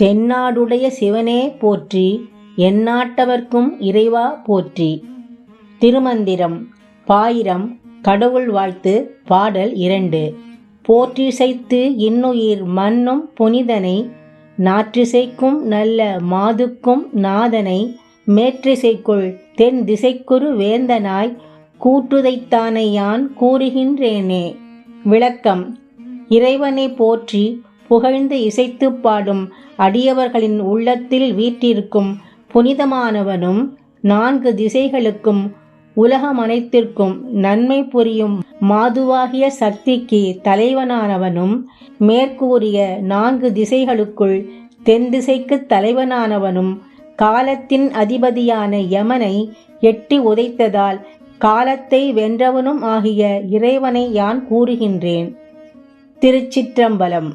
தென்னாடுடைய சிவனே போற்றி எந்நாட்டவர்க்கும் இறைவா போற்றி. திருமந்திரம் பாயிரம் கடவுள் வாழ்த்து பாடல் இரண்டு. போற்றிசைத்து இன்னுயிர் மண்ணும் புனிதனை நாற்றிசைக்கும் நல்ல மாதுக்கும் நாதனை மேற்றிசைக்குள் தென் திசைக்குரு வேந்தனாய் கூற்றுதைத்தானை யான் கூறுகின்றேனே. விளக்கம் இறைவனை போற்றி புகழ்ந்து இசைத்து பாடும் அடியவர்களின் உள்ளத்தில் வீற்றிருக்கும் புனிதமானவனும் நான்கு திசைகளுக்கும் உலகமனைத்திற்கும் நன்மை புரியும் மாதுவாகிய சக்திக்கு தலைவனானவனும் மேற்கூறிய நான்கு திசைகளுக்குள் தென் திசைக்கு தலைவனானவனும் காலத்தின் அதிபதியான யமனை எட்டி உதைத்ததால் காலத்தை வென்றவனும் ஆகிய இறைவனை யான் கூறுகின்றேன். திருச்சிற்றம்பலம்